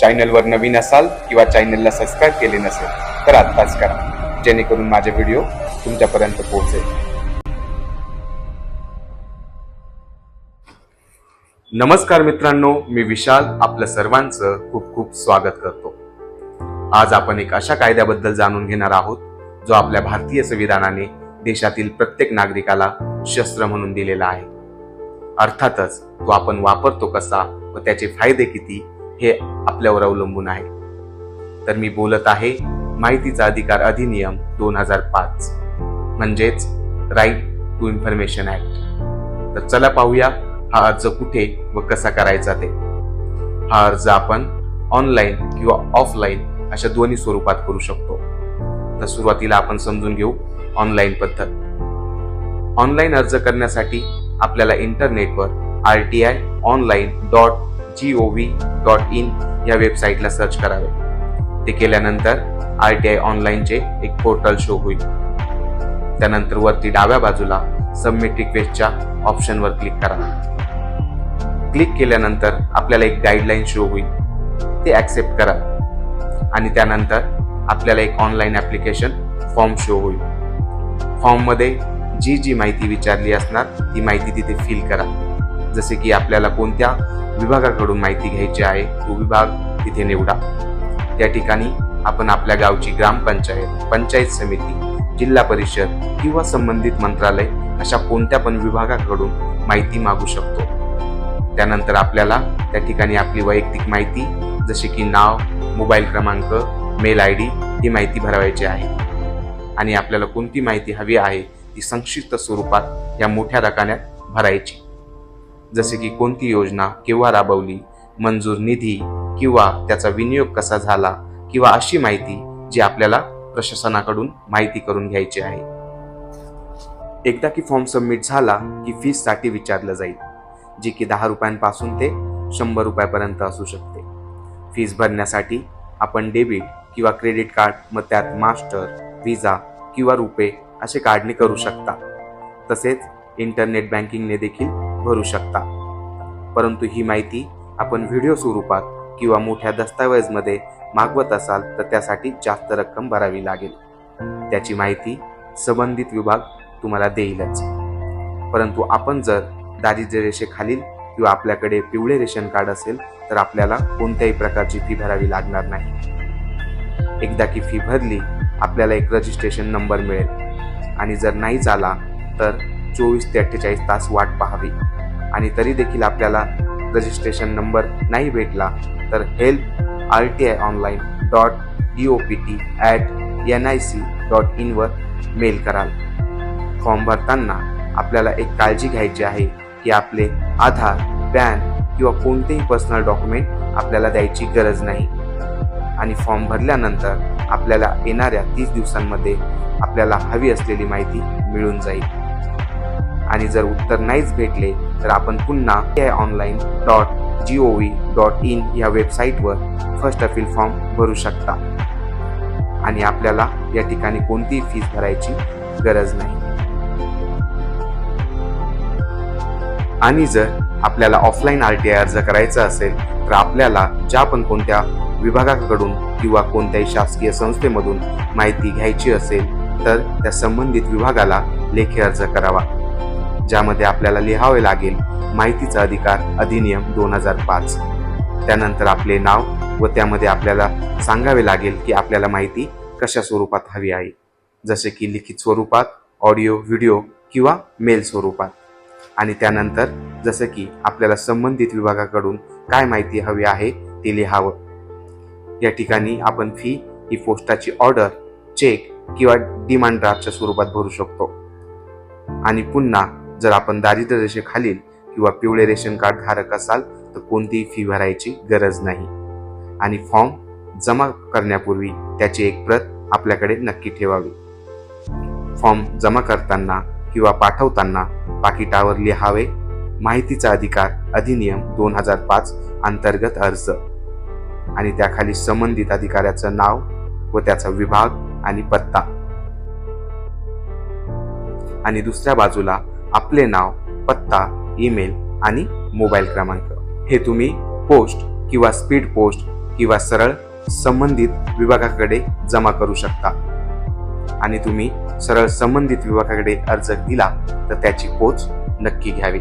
चॅनलवर नवीन असाल किंवा चॅनलला सबस्क्राईब केले नसेल तर आत्ताच करा. जेणेकरून माझे व्हिडिओ तुमच्यापर्यंत पोहोचेल. नमस्कार मित्रांनो मी विशाल आपलं सर्वांचं खूप खूप स्वागत करतो. आज आपण एक अशा कायद्याबद्दल जाणून घेणार आहोत जो आपल्या भारतीय संविधानाने देशातील प्रत्येक नागरिकाला शस्त्र म्हणून दिलेला आहे. अर्थातच तो आपण वापरतो कसा व त्याचे फायदे किती हे आपल्यावर अवलंबून आहे. तर मी बोलत आहे माहितीचा अधिकार अधिनियम दोन हजार पाच म्हणजेच राईट टू इन्फॉर्मेशन ऍक्ट तर चला पाहूया हा अर्ज कुठे व कसा करायचा ते. हा अर्ज आपण ऑनलाईन किंवा ऑफलाईन अशा दोन्ही स्वरूपात करू शकतो. तर सुरुवातीला आपण समजून घेऊ ऑनलाईन पद्धत. ऑनलाईन अर्ज करण्यासाठी आपल्याला इंटरनेटवर R T I online dot G O V dot in या वेबसाईटला सर्च करावे. ते केल्यानंतर आर टी आय ऑनलाईनचे एक पोर्टल शो होईल. त्यानंतर वरती डाव्या बाजूला सबमिट रिक्वेस्टच्या ऑप्शनवर क्लिक करा. क्लिक केल्यानंतर आपल्याला एक गाईडलाईन शो होईल. ते ऍक्सेप्ट करा. आणि त्यानंतर आपल्याला एक ऑनलाईन ॲप्लिकेशन फॉर्म शो होईल. फॉर्ममध्ये जी जी माहिती विचारली असणार ती माहिती तिथे फिल करा. जसे की आपल्याला कोणत्या विभागाकडून माहिती घ्यायची आहे तो विभाग तिथे निवडा. त्या ठिकाणी आपण आपल्या गावची ग्रामपंचायत पंचायत समिती जिल्हा परिषद किंवा संबंधित मंत्रालय अशा कोणत्या पण विभागाकडून माहिती मागू शकतो. त्यानंतर आपल्याला त्या ठिकाणी आपली वैयक्तिक माहिती जशी की नाव मोबाईल क्रमांक मेल आय डी ही माहिती भरवायची आहे. आणि आपल्याला कोणती माहिती हवी आहे ती संक्षिप्त स्वरूपात या मोठ्या रकान्यात भरायची. जसे की कोणती योजना केव्हा राबवली मंजूर निधी किंवा त्याचा विनियोग कसा झाला किंवा अशी माहिती जी आपल्याला प्रशासनाकडून माहिती करून घ्यायची आहे. एकदा की फॉर्म सबमिट झाला की फीजसाठी विचारलं जाईल जी की दहा रुपयांपासून ते शंभर रुपयापर्यंत असू शकते. फीस भरण्यासाठी आपण डेबिट किंवा क्रेडिट कार्ड मग त्यात मास्टर व्हिजा किंवा रुपे असे काढणी करू शकता. तसेच इंटरनेट बँकिंगने देखील भरू शकता. परंतु ही माहिती आपण व्हिडिओ स्वरूपात किंवा मोठ्या दस्तावेजमध्ये मागवत असाल तर त्यासाठी जास्त रक्कम भरावी लागेल. त्याची माहिती संबंधित विभाग तुम्हाला देईलच. परंतु आपण जर दारिद्र्य रेषेखालील किंवा आपल्याकडे पिवळे रेशन कार्ड असेल तर आपल्याला कोणत्याही प्रकारची फी भरावी लागणार नाही. एकदा की फी भरली आपल्याला एक रजिस्ट्रेशन नंबर मिळेल. आणि जर नाही झाला तर चोवीस ते अठ्ठेचाळीस तास वाट पाहावी. आणि तरी देखील आपल्याला रजिस्ट्रेशन नंबर नाही भेटला तर help R T I online dot D O P T at N I C dot इनवर mail कराल. फॉर्म भरताना आपल्याला एक काळजी घ्यायची आहे की आपले आधार पॅन किंवा कोणतेही पर्सनल डॉक्युमेंट आपल्याला द्यायची गरज नाही. आणि फॉर्म भरल्यानंतर आपल्याला येणाऱ्या तीस दिवसांमध्ये आपल्याला हवी असलेली माहिती मिळून जाईल. आणि जर उत्तर नाहीच भेटले तर आपण पुन्हा online dot G O V dot in या वेबसाईटवर फर्स्ट अपील फॉर्म भरू शकता. आणि आपल्याला या ठिकाणी कोणतीही फीस भरायची गरज नाही. आणि जर आपल्याला ऑफलाईन आर टी आय अर्ज करायचा असेल तर आपल्याला ज्या पण कोणत्या विभागाकडून किंवा कोणत्याही शासकीय संस्थेमधून माहिती घ्यायची असेल तर त्या संबंधित विभागाला लेखी अर्ज करावा. ज्यामध्ये आपल्याला लिहावे लागेल माहितीचा अधिकार अधिनियम दोन हजार पाच. त्यानंतर आपले नाव व त्यामध्ये आपल्याला सांगावे लागेल की आपल्याला माहिती कशा स्वरूपात हवी आहे. जसे की लिखित स्वरूपात ऑडिओ व्हिडिओ किंवा मेल स्वरूपात. आणि त्यानंतर जसं की आपल्याला संबंधित विभागाकडून काय माहिती हवी आहे ते लिहावं. या ठिकाणी आपण फी ही पोस्टाची ऑर्डर चेक किंवा डिमांड ड्राफ्टच्या स्वरूपात भरू शकतो. आणि पुन्हा जर आपण दारिद्र्य रेषेखालील किंवा पिवळे रेशन कार्ड धारक असाल तर कोणतीही फी भरायची गरज नाही. आणि फॉर्म जमा करण्यापूर्वी त्याची एक प्रत आपल्याकडे नक्की ठेवावी. फॉर्म जमा करताना किंवा पाठवताना पाकिटावर लिहावे माहितीचा अधिकार अधिनियम दोन हजार पाच अंतर्गत अर्ज. आणि त्याखाली संबंधित अधिकाऱ्याचं नाव व त्याचा विभाग आणि पत्ता. आणि दुसऱ्या बाजूला आपले नाव पत्ता ईमेल आणि मोबाईल क्रमांक. हे तुम्ही पोस्ट किंवा स्पीड पोस्ट किंवा सरळ संबंधित विभागाकडे जमा करू शकता. आणि तुम्ही सरळ संबंधित विभागाकडे अर्ज दिला तर त्याची पोच नक्की घ्यावी.